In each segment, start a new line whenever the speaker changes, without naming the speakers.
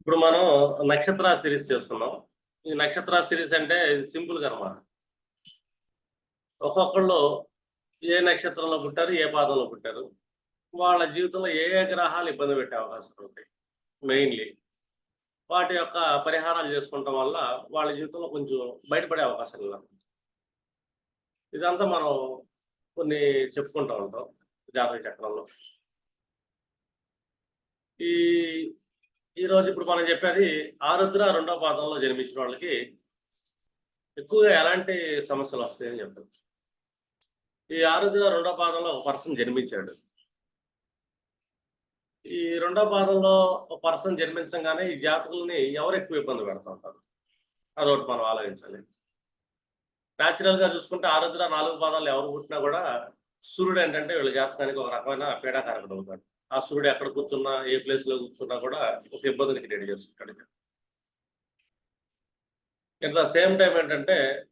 ఇప్పుడు మనం నక్షత్ర సిరీస్ చేస్తున్నాం. ఈ నక్షత్ర సిరీస్ అంటే ఇది సింపుల్గా అనమాట ఒక్కొక్కళ్ళు ఏ నక్షత్రంలో పుట్టారు ఏ పాదంలో పుట్టారు? వాళ్ళ జీవితంలో ఏ ఏ గ్రహాలు ఇబ్బంది పెట్టే అవకాశాలు ఉంటాయి? మెయిన్లీ వాటి యొక్క పరిహారాలు చేసుకోవటం వల్ల వాళ్ళ జీవితంలో కొంచెం బయటపడే అవకాశాలు ఉన్నాయి. ఇదంతా మనం కొన్ని చెప్పుకుంటూ ఉంటాం జాతక చక్రంలో. ఈ ఈ రోజు ఇప్పుడు మనం చెప్పేది ఆరుద్ర రెండో పాదంలో జన్మించిన వాళ్ళకి ఎక్కువగా ఎలాంటి సమస్యలు వస్తాయని చెప్పారు ఈ ఆరుద్ర రెండో పాదంలో ఒక పర్సన్ జన్మించాడు. ఈ రెండో పాదంలో ఒక పర్సన్ జన్మించగానే ఈ జాతకుల్ని ఎవరు ఎక్కువ ఇబ్బంది పెడతా ఉంటారు? అదొకటి మనం ఆలోచించాలి. న్యాచురల్గా చూసుకుంటే ఆరుద్ర నాలుగు పాదాలు ఎవరు పుట్టినా కూడా సూర్యుడు ఏంటంటే వీళ్ళ జాతకానికి ఒక రకమైన పీడాకారకుడు అవుతాడు. ఆ సూర్యుడు ఎక్కడ కూర్చున్నా ఏ ప్లేస్లో కూర్చున్నా కూడా ఒక ఇబ్బందిని క్రియేట్ చేస్తుంది ఎట్ ద సేమ్ టైం ఏంటంటే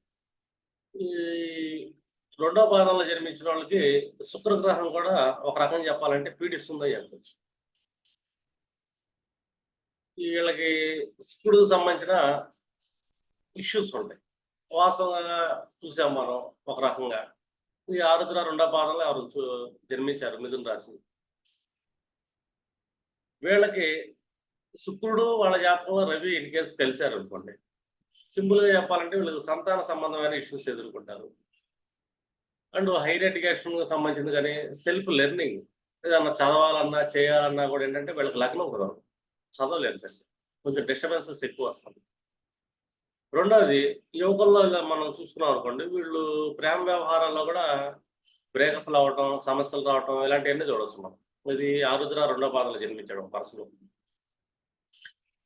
ఈ రెండో పాదంలో జన్మించిన వాళ్ళకి శుక్రగ్రహం కూడా ఒక రకం చెప్పాలంటే పీడిస్తుందని చెప్పచ్చు. వీళ్ళకి శుక్రుడికి సంబంధించిన ఇష్యూస్ ఉంటాయి. వాస్తవంగా చూసాం మనం ఒక రకంగా. ఈ ఆరుద్ర రెండో పాదంలో ఎవరు చూ- జన్మించారు మిథున రాశి. వీళ్ళకి శుక్రుడు వాళ్ళ జాతకంలో రవి ఇన్ కేసు కలిశారు అనుకోండి సింపుల్గా చెప్పాలంటే వీళ్ళకి సంతాన సంబంధమైన ఇష్యూస్ ఎదుర్కొంటారు. అండ్ హైర్ ఎడ్యుకేషన్ సంబంధించింది కానీ సెల్ఫ్ లెర్నింగ్ ఏదన్నా చదవాలన్నా చేయాలన్నా కూడా ఏంటంటే వీళ్ళకి లగ్నం కుదరదు చదవలేరు సార్ కొంచెం డిస్టర్బెన్సెస్ ఎక్కువ వస్తుంది రెండవది యువకుల్లో ఇలా మనం చూసుకున్నాం అనుకోండి వీళ్ళు ప్రేమ వ్యవహారాల్లో కూడా బ్రేకప్లు అవ్వటం సమస్యలు రావటం ఇలాంటివన్నీ చూడవచ్చు మనం. ఇది ఆరుద్ర రెండో పాదంలో జన్మించడం పర్సన్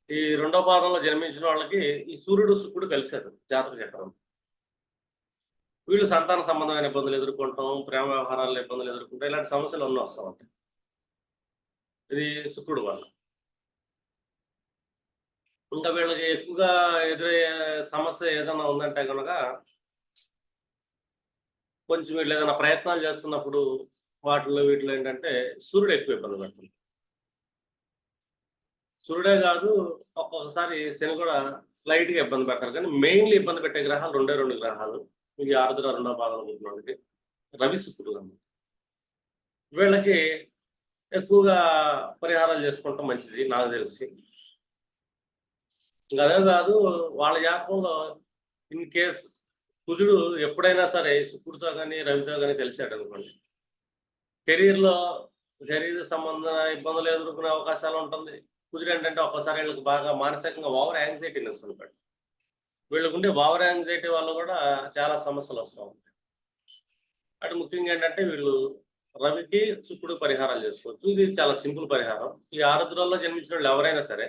ఈ రెండో పాదంలో జన్మించిన వాళ్ళకి ఈ సూర్యుడు శుక్రుడు కలిశారు జాతక చక్రం. వీళ్ళు సంతాన సంబంధమైన ఇబ్బందులు ఎదుర్కొంటాం ప్రేమ వ్యవహారాల్లో ఇబ్బందులు ఎదుర్కొంటాం ఇలాంటి సమస్యలు అన్నీ వస్తూ ఉంటాయి ఇది శుక్రుడు వల్ల. ఇంకా వీళ్ళకి ఎక్కువగా ఎదురయ్యే సమస్య ఏదైనా ఉందంటే కనుక కొంచెం వీళ్ళు ఏదైనా ప్రయత్నాలు చేస్తున్నప్పుడు వాటిలో వీటిలో ఏంటంటే సూర్యుడు ఎక్కువ ఇబ్బంది పడుతుంది. సూర్యుడే కాదు ఒక్కొక్కసారి శని కూడా లైట్గా ఇబ్బంది పెడతారు కానీ మెయిన్లీ ఇబ్బంది పెట్టే గ్రహాలు రెండే రెండు గ్రహాలు. ఇది ఆరుద్ర రెండో బాధలు పుట్టినోడికి రవి శుక్రుడు అన్నమాట వీళ్ళకి ఎక్కువగా పరిహారాలు చేసుకుంటాం మంచిది నాకు తెలిసి. అదే కాదు వాళ్ళ జాతకంలో ఇన్ కేస్ కుజుడు ఎప్పుడైనా సరే శుక్రుడితో కానీ రవితో కానీ తెలిసాడు అనుకోండి. కెరీర్లో కెరీర్ సంబంధ ఇబ్బందులు ఎదుర్కొనే అవకాశాలు ఉంటుంది. కుదిరి ఏంటంటే ఒక్కసారి వీళ్ళకి బాగా మానసికంగా ఓవర్ యాంగ్జైటీని ఇస్తుంటాడు వీళ్ళకు ఉండే ఓవర్ యాంగ్జైటీ వల్ల కూడా చాలా సమస్యలు వస్తూ ఉంటాయి. అటు ముఖ్యంగా ఏంటంటే వీళ్ళు రవికి చుక్కుడు పరిహారాలు చేసుకోవచ్చు. ఇది చాలా సింపుల్ పరిహారం. ఈ ఆరుద్రలో జన్మించిన వాళ్ళు ఎవరైనా సరే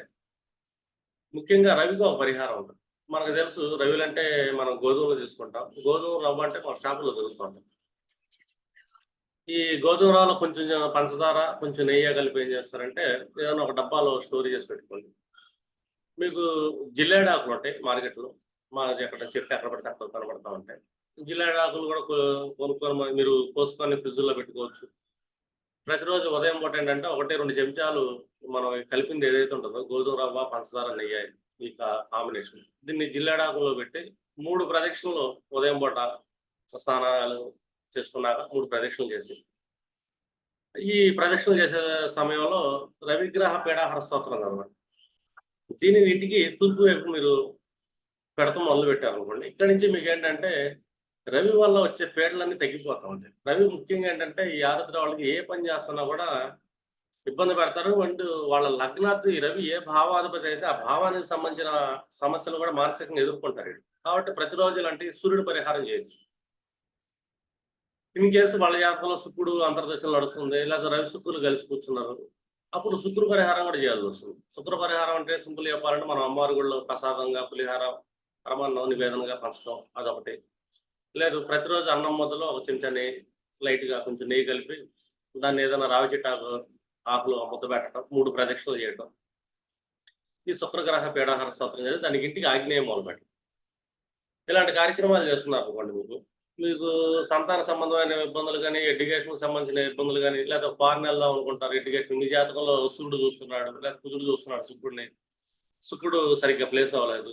ముఖ్యంగా రవికి ఒక పరిహారం ఉంటుంది. మనకు తెలుసు రవిలు అంటే మనం గోధుమలు తీసుకుంటాం. గోధుమ రవ్వ అంటే మన షాపులో దొరుకుతుంటాం ఈ గోధుమరాలో కొంచెం పంచదార కొంచెం నెయ్యి కలిపి ఏం చేస్తారంటే ఏదైనా ఒక డబ్బాలో స్టోర్ చేసి పెట్టుకోండి. మీకు జిల్లేడాకులు ఉంటాయి మార్కెట్లో. మా ఎక్కడ చెట్టు ఎక్కడ పడితే అక్కడ కనబడతా ఉంటాయి. జిల్లేడాకులు కూడా కొనుక్కొని మీరు కోసుకొని ఫ్రిడ్జ్లో పెట్టుకోవచ్చు. ప్రతిరోజు ఉదయం పూట ఏంటంటే ఒకటి రెండు చెంచాలు మనం కలిపింది ఏదైతే ఉంటుందో గోధుమ రవ్వ పంచదార నెయ్యి ఈ కాంబినేషన్. దీన్ని జిల్లేడాకులో పెట్టి మూడు ప్రదక్షిణలు ఉదయం పూట స్నానాలు చేసుకున్నాక మూడు ప్రదక్షిణలు చేసి. ఈ ప్రదక్షిణలు చేసే సమయంలో రవిగ్రహ పీడాహార స్తోత్రం అనమాట దీనిని ఇంటికి తూర్పు వైపు మీరు పెడతాం మొదలు పెట్టారు అనుకోండి ఇక్కడి నుంచి మీకు ఏంటంటే రవి వల్ల వచ్చే పీడలన్నీ తగ్గిపోతా ఉంటాయి. రవి ముఖ్యంగా ఏంటంటే ఈ ఆరుద్ర వాళ్ళకి ఏ పని చేస్తున్నా కూడా ఇబ్బంది పెడతారు అండ్ వాళ్ళ లగ్నాత్ ఈ రవి ఏ భావాధిపతి అయితే ఆ భావానికి సంబంధించిన సమస్యలు కూడా మానసికంగా ఎదుర్కొంటారు కాబట్టి ప్రతిరోజు ఇలాంటి సూర్యుడు పరిహారం చేయొచ్చు. ఇన్ కేసు వాళ్ళ జాతకంలో శుక్రుడు అంతర్దశలు నడుస్తుంది లేదా రవి శుక్రులు కలిసి కూర్చున్నారు అప్పుడు శుక్ర పరిహారం కూడా చేయాల్సి వస్తుంది. శుక్ర పరిహారం అంటే సింపుల్ చెప్పాలంటే మనం అమ్మవారి గుళ్ళో ప్రసాదంగా పులిహార పరమాన్నం నివేదనగా పంచడం అదొకటి. లేదు ప్రతిరోజు అన్నం మొదలు ఒక చెంచా నెయ్యి లైట్గా కొంచెం నెయ్యి కలిపి దాన్ని ఏదైనా రావి చెట్టు ఆకులు ముద్ద పెట్టడం మూడు ప్రదక్షిణలు చేయటం ఈ శుక్రగ్రహ పీడాహార స్తోత్రం చేసి దానికి ఇంటికి ఆగ్నేయం మొదలు పెట్టడం. ఇలాంటి కార్యక్రమాలు చేస్తున్నారు అనుకోండి మీకు మీకు సంతాన సంబంధమైన ఇబ్బందులు కానీ ఎడ్యుకేషన్ సంబంధించిన ఇబ్బందులు కానీ లేదా ఫారెన్ వెళ్దాం అనుకుంటారు ఎడ్యుకేషన్. మీ జాతకంలో సూర్యుడు చూస్తున్నాడు లేదా కుజుడు చూస్తున్నాడు శుక్రుడిని. శుక్రుడు సరిగ్గా ప్లేస్ అవ్వలేదు.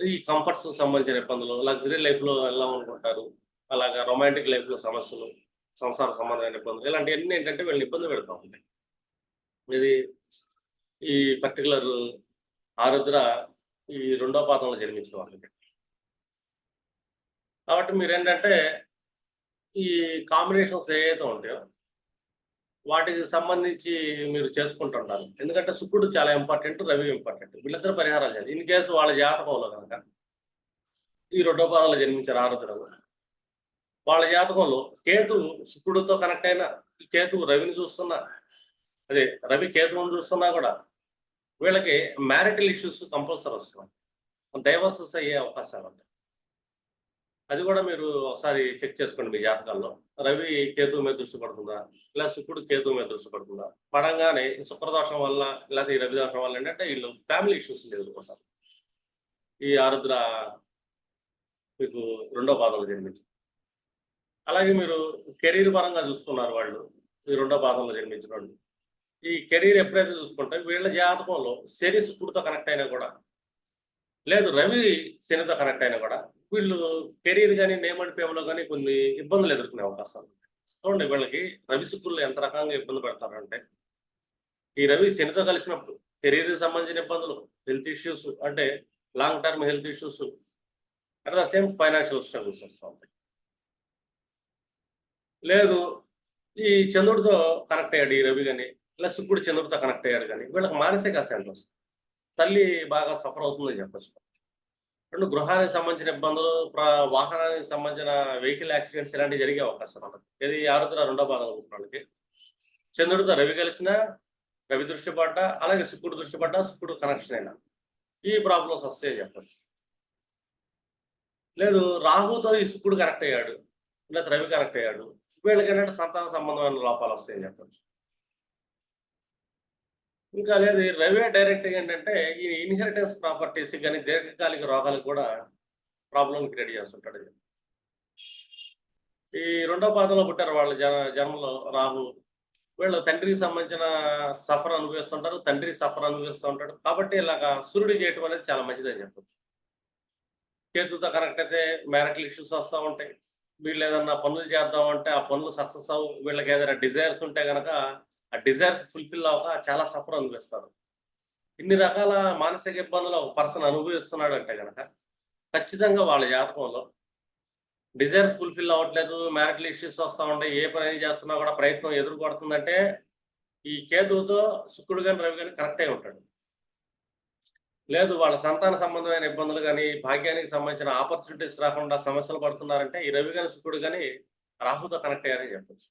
ఈ కంఫర్ట్స్ సంబంధించిన ఇబ్బందులు లగ్జరీ లైఫ్లో వెళ్దాం అనుకుంటారు. అలాగా రొమాంటిక్ లైఫ్లో సమస్యలు సంసార సంబంధమైన ఇబ్బందులు ఇలాంటివన్నీ ఏంటంటే వీళ్ళని ఇబ్బంది పెడతా ఉంటాయి. ఇది ఈ పర్టికులర్ ఆరుద్ర ఈ రెండో పాదంలో జన్మించిన వాళ్ళకి. కాబట్టి మీరు ఏంటంటే ఈ కాంబినేషన్స్ ఏవైతే ఉంటాయో వాటికి సంబంధించి మీరు చేసుకుంటుంటారు. ఎందుకంటే శుక్రుడు చాలా ఇంపార్టెంట్ రవి ఇంపార్టెంట్ వీళ్ళిద్దరు పరిహారాలు చేయాలి. ఇన్ కేసు వాళ్ళ జాతకంలో కనుక ఈ రెండో పాదాలు జన్మించారు ఆరుద్రలు వాళ్ళ జాతకంలో కేతు శుక్రుడితో కనెక్ట్ అయిన కేతు రవిని చూస్తున్నా అదే రవి కేతువుని చూస్తున్నా కూడా వీళ్ళకి మ్యారిటల్ ఇష్యూస్ కంపల్సరీ వస్తున్నాయి. డైవర్సెస్ అయ్యే అవకాశాలు ఉంటాయి. అది కూడా మీరు ఒకసారి చెక్ చేసుకోండి మీ జాతకాల్లో. రవి కేతువు మీద దృష్టి పడుతుందా? ఇలా శుక్రుడు కేతువు మీద దృష్టి పడుతుందా? పడంగానే ఈ శుక్రదోషం వల్ల లేకపోతే ఈ రవి దోషం వల్ల ఏంటంటే వీళ్ళు ఫ్యామిలీ ఇష్యూస్ ఎదుర్కొంటారు. ఈ ఆరుద్ర మీకు రెండో పాదంలో జన్మించింది. అలాగే మీరు కెరీర్ పరంగా చూసుకున్నారు వాళ్ళు ఈ రెండో పాదంలో జన్మించిన వాళ్ళు. ఈ కెరీర్ ఎప్పుడైతే చూసుకుంటే వీళ్ళ జాతకంలో శని శుక్రుడితో కనెక్ట్ అయినా కూడా లేదు రవి శనితో కనెక్ట్ అయినా కూడా వీళ్ళు కెరీర్ కానీ నేమ్ అండ్ పేమలో కానీ కొన్ని ఇబ్బందులు ఎదుర్కొనే అవకాశాలు ఉన్నాయి. చూడండి వీళ్ళకి రవి శుక్రులు ఎంత రకంగా ఇబ్బంది పెడతారంటే ఈ రవి శనితో కలిసినప్పుడు కెరీర్ సంబంధించిన ఇబ్బందులు హెల్త్ ఇష్యూస్ అంటే long term health issues at the same financial struggles వస్తూ ఉంటాయి లేదు ఈ చంద్రుడితో కనెక్ట్ అయ్యాడు ఈ రవి కానీ ఇలా శుక్రుడు చంద్రుడితో కనెక్ట్ అయ్యాడు కానీ వీళ్ళకి మానసిక అశాంతి వస్తుంది తల్లి బాగా సఫర్ అవుతుందని చెప్పచ్చు రెండు గృహానికి సంబంధించిన ఇబ్బందులు ప్ర- వాహనానికి సంబంధించిన వెహికల్ యాక్సిడెంట్స్ ఇలాంటివి జరిగే అవకాశం ఉంటుంది ఇది ఆరుద్ర రెండో భాగం వాళ్ళకి చంద్రుడితో రవి కలిసిన రవి దృష్టి పడ్డ అలాగే శుక్రుడు దృష్టి పడ్డ శుక్రుడు కనెక్షన్ అయినా. ఈ ప్రాబ్లమ్స్ వస్తాయి చెప్పచ్చు. లేదు రాహుతో ఈ శుక్రుడు కనెక్ట్ అయ్యాడు లేదా రవి కనెక్ట్ అయ్యాడు. వీళ్ళకి ఏంటంటే సంతాన సంబంధమైన లోపాలు వస్తాయని చెప్పచ్చు. ఇంకా లేదు ఈ డైరెక్ట్ ఏంటంటే ఈ ఇన్హెరిటెన్స్ ప్రాపర్టీస్ కానీ దీర్ఘకాలిక రోగాలకు కూడా ప్రాబ్లం క్రియేట్ చేస్తుంటాడు. ఈ రెండో పాదంలో పుట్టారు వాళ్ళ జన జన్మలో రాహు. వీళ్ళు తండ్రికి సంబంధించిన సఫర్ అనుభవిస్తుంటారు తండ్రి సఫర్ అనుభవిస్తూ ఉంటాడు కాబట్టి ఇలాగా సూర్యుడు చేయటం అనేది చాలా మంచిదని చెప్పచ్చు. కేతుతో కరెక్ట్ అయితే మ్యారిటల్ ఇష్యూస్ వస్తూ ఉంటాయి. వీళ్ళు ఏదన్నా పనులు చేద్దామంటే ఆ పనులు సక్సెస్ అవ్వు. వీళ్ళకి ఏదైనా డిజైర్స్ ఉంటే కనుక ఆ డిజైర్స్ ఫుల్ఫిల్ అవ్వక చాలా సఫర్ అనుభవిస్తారు ఇన్ని రకాల మానసిక ఇబ్బందులు ఒక పర్సన్ అనుభవిస్తున్నాడు అంటే కనుక ఖచ్చితంగా వాళ్ళ జాతకంలో డిజైర్స్ ఫుల్ఫిల్ అవ్వట్లేదు మ్యారిటల్ ఇష్యూస్ వస్తూ ఉంటాయి ఏ పని చేస్తున్నా కూడా ప్రయత్నం ఎదుర్కొడుతుందంటే ఈ కేతువుతో శుక్రుడు కానీ రవి కానీ కరెక్ట్ అయి ఉంటాడు. లేదు వాళ్ళ సంతాన సంబంధమైన ఇబ్బందులు కానీ భాగ్యానికి సంబంధించిన ఆపర్చునిటీస్ రాకుండా సమస్యలు పడుతున్నారంటే ఈ రవి కానీ శుక్రుడు కానీ రాహుతో కనెక్ట్ అయ్యారని చెప్పచ్చు.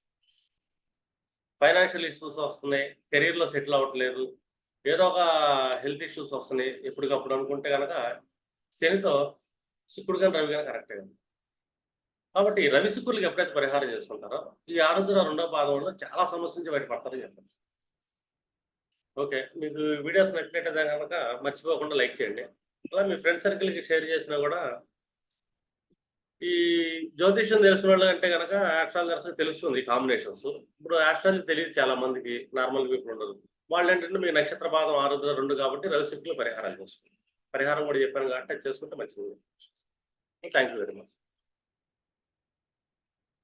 ఫైనాన్షియల్ ఇష్యూస్ వస్తున్నాయి కెరీర్లో సెటిల్ అవ్వట్లేదు ఏదో ఒక హెల్త్ ఇష్యూస్ వస్తున్నాయి ఎప్పటికప్పుడు అనుకుంటే కనుక శనితో శుక్రుడు కానీ రవి కానీ కరెక్ట్ కానీ కాబట్టి రవి శుక్రులకి ఎప్పుడైతే పరిహారం చేసుకుంటారో ఈ ఆరుద్ర రెండో పాదంలో చాలా సమస్య నుంచి బయటపడతారని చెప్పండి. ఓకే మీకు వీడియోస్ నచ్చినట్టయితే కనుక మర్చిపోకుండా లైక్ చేయండి. అలా మీ ఫ్రెండ్ సర్కిల్కి షేర్ చేసినా కూడా ఈ జ్యోతిష్యం తెలిసిన వాళ్ళు అంటే కనుక ఆస్ట్రాలజర్స్ తెలుస్తుంది కాంబినేషన్స్ ఇప్పుడు ఆస్ట్రాలజీ తెలియదు చాలా మందికి నార్మల్ పీపుల్ ఉండదు. వాళ్ళు ఏంటంటే మీ నక్షత్ర పాదం ఆరుద్ర రెండు కాబట్టి రవి పరిహారాలు చేసుకుంటారు. పరిహారం కూడా చెప్పాను కాబట్టి చేసుకుంటే మంచిది. Thank you very much